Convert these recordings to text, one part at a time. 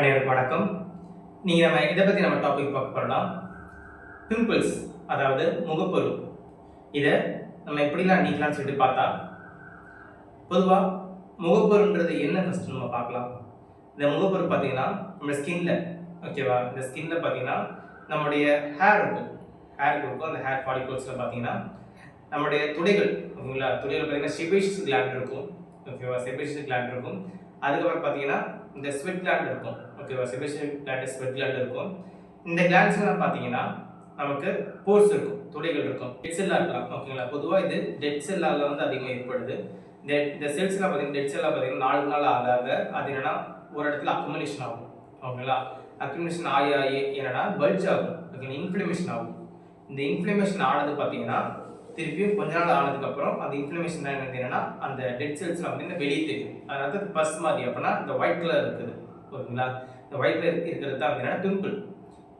அனைவருக்கும் வணக்கம். நீங்கள் நம்ம இதை பற்றி நம்ம டாபிக் பார்க்க போகிறோம்னா பிம்பிள்ஸ் அதாவது முகப்பொரு இதை நம்ம எப்படிலாம் நீக்கலாம்னு சொல்லிட்டு பார்த்தா பொதுவாக முகப்பொருன்றது என்ன ஃபஸ்ட்டு நம்ம பார்க்கலாம். இந்த முகப்பொரு பார்த்தீங்கன்னா நம்ம ஸ்கின்ல ஓகேவா இந்த ஸ்கின்ல பார்த்தீங்கன்னா நம்முடைய ஹேர் இருக்கும். ஹேர் இருக்கும். அந்த ஹேர் ஃபாலிகல்ஸில் பார்த்தீங்கன்னா நம்முடைய துடைகள் ஓகேங்களா? துடைகள் பார்த்தீங்கன்னா செபேஷியஸ் கிளாண்ட் இருக்கும். ஓகேவா? செபேஷியஸ் கிளாண்ட் இருக்கும். அதுக்கப்புறம் பார்த்தீங்கன்னா இந்த ஸ்வெட் கிளாண்ட் இருக்கும். ஓகேவா செபேஷியஸ் கிளாண்டஸ் ஸ்வெட் கிளாண்ட் இருக்கும் இந்த கிளாண்ட்ஸ்லாம் பார்த்தீங்கன்னா நமக்கு போர்ஸ் இருக்கும் துடைகள் இருக்கும். டெட் செல்லாக இருக்கலாம் ஓகேங்களா பொதுவாக இது டெட் செல்லால் வந்து அதிகமாக ஏற்படுது. இந்த இந்த செல்ஸ்லாம் பார்த்தீங்கன்னா டெட் செல்லாக பார்த்தீங்கன்னா நாலு நாள் ஆக ஆக அது என்னன்னா ஒரு இடத்துல அக்குமுலேஷன் ஆகும் ஓகேங்களா அக்குமுலேஷன் ஆகி ஆகி என்னன்னா பல்ஜ் ஆகும் ஓகேங்களா இன்ஃப்ளமேஷன் ஆகும். இந்த இன்ஃப்ளமேஷன் ஆனது பார்த்தீங்கன்னா திருப்பியும் கொஞ்ச நாள் ஆனதுக்கப்புறம் அந்த இன்ஃப்ளமேஷன் என்னது? என்னன்னா அந்த டெட் செல்ஸ்லாம் பார்த்தீங்கன்னா வெளியே தெரியும். அதனால பஸ் மாதிரி அப்படின்னா இந்த ஒயிட் கலர் இருக்குது. ஓகேங்களா இந்த ஒயிட் இருக்கிறது தான் அப்படின்னா பிம்பிள்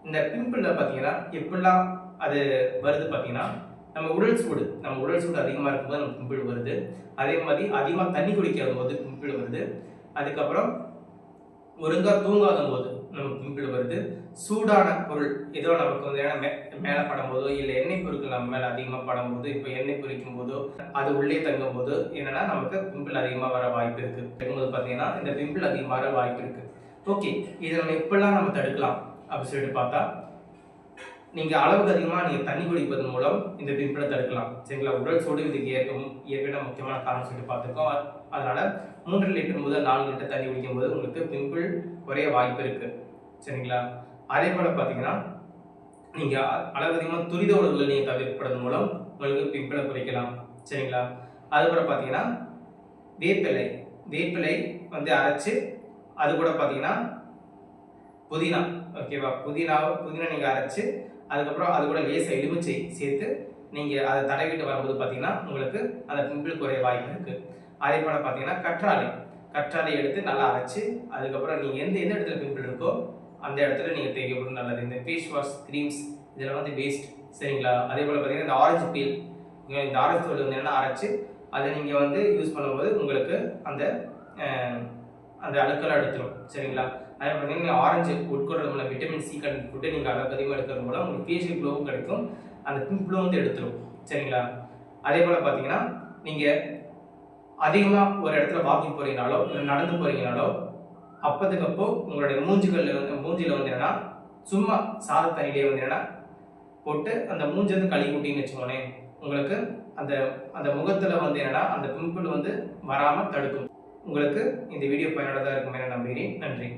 இந்த பிம்பிளில் பார்த்தீங்கன்னா எப்படிலாம் அது வருது பார்த்தீங்கன்னா நம்ம உடல் சூடு நம்ம உடல் சூடு அதிகமாக இருக்கும்போது நம்ம பிம்பிள் வருது. அதே மாதிரி அதிகமாக தண்ணி குடிக்காத போது பிம்பிள் வருது. அதுக்கப்புறம் ஒழுங்காக தூங்காத போது நம்ம பிம்பிள் வருது. சூடான பொருள் ஏதோ நமக்கு வந்து ஏன்னா மே மேலே படும்போதோ இல்லை எண்ணெய் பொருட்கள் நம்ம மேலே அதிகமாக படும்போது இப்போ எண்ணெய் பொறிக்கும் போதோ அது உள்ளே தங்கும் போது என்னென்னா நமக்கு பிம்பிள் அதிகமாக வர வாய்ப்பு இருக்குது இருக்கும்போது பார்த்தீங்கன்னா இந்த பிம்பிள் அதிகமாக வர வாய்ப்பு இருக்குது ஓகே இதை நம்ம எப்படிலாம் நம்ம தடுக்கலாம்? அப்படின்னு சொல்லிட்டு பார்த்தா நீங்கள் அளவுக்கு அதிகமாக நீங்கள் தண்ணி குடிப்பதன் மூலம் இந்த பிம்பிளை தடுக்கலாம். சரிங்களா? உடல் சூடு இதுக்கு ஏற்கும் ஏற்கனவே முக்கியமான காரணம் சொல்லிட்டு பார்த்துருக்கோம். அதனால் மூன்று லிட்டர் முதல் நாலு லிட்டர் தண்ணி குடிக்கும்போது உங்களுக்கு பிம்பிள் குறைய வாய்ப்பு இருக்குது சரிங்களா? அதே போல் பார்த்தீங்கன்னா நீங்கள் அளவு அதிகமாக துரித உணவுகளை நீங்கள் தவிர்ப்பதன் மூலம் உங்களுக்கு பிம்பிளை குறைக்கலாம். சரிங்களா? அதுபோல் பார்த்தீங்கன்னா வேப்பிலை வேப்பிலை வந்து அரைச்சி அது கூட பார்த்தீங்கன்னா புதினா ஓகேவா புதினா புதினா நீங்கள் அரைச்சி அதுக்கப்புறம் அது கூட லேசாக எலுமிச்சை சேர்த்து நீங்கள் அதை தடவிட்டு வரும்போது பார்த்தீங்கன்னா உங்களுக்கு அந்த பிம்பிள் குறைய வாய்ப்பு இருக்குது அதே போல் பார்த்தீங்கன்னா கற்றாழை கற்றாழை எடுத்து நல்லா அரைச்சி அதுக்கப்புறம் நீங்கள் எந்த எந்த இடத்துல பிம்பிள் இருக்கோ அந்த இடத்துல நீங்கள் தேவைப்படும் நல்லது. இந்த ஃபேஸ் வாஷ் க்ரீம்ஸ் இதெல்லாம் வந்து வேஸ்ட் சரிங்களா? அதே போல் பார்த்தீங்கன்னா இந்த ஆரஞ்சு பீல் இந்த ஆரஞ்சு தோல் வந்து என்ன அரைச்சி அதை நீங்கள் வந்து யூஸ் பண்ணும்போது உங்களுக்கு அந்த அந்த அழுக்கெல்லாம் எடுத்துரும். சரிங்களா? அதே பார்த்தீங்கன்னா ஆரஞ்சு உட்கொள்றது மூலம் விட்டமின் சி கண்ட் ஃபுட்டு நீங்கள் அளவுக்கு அதிகமாக எடுக்கிறது மூலம் உங்களுக்கு ஃபேஷியல் க்ளோவும் கிடைக்கும். அந்த பிம்பிளும் வந்து எடுத்துரும். சரிங்களா? அதே போல் பார்த்தீங்கன்னா நீங்கள் அதிகமாக ஒரு இடத்துல வாக்கிங் போகிறீங்கனாலோ இல்லை நடந்து போகிறீங்கனாலோ அப்போதுக்கு அப்போ உங்களுடைய மூஞ்சுகள் வந்து மூஞ்சியில் வந்து என்னென்னா சும்மா சாத தண்ணியிலே வந்து என்னென்னா போட்டு அந்த மூஞ்சி வந்து கழுவி விட்டீங்கன்னு வச்சுக்கோங்களேன் உங்களுக்கு அந்த அந்த முகத்தில் வந்து என்னென்னா அந்த பிம்பிள் வந்து வராமல் தடுக்கும். உங்களுக்கு இந்த வீடியோ பயனுள்ளதாக இருக்கும் என நம்புகிறேன். நன்றி.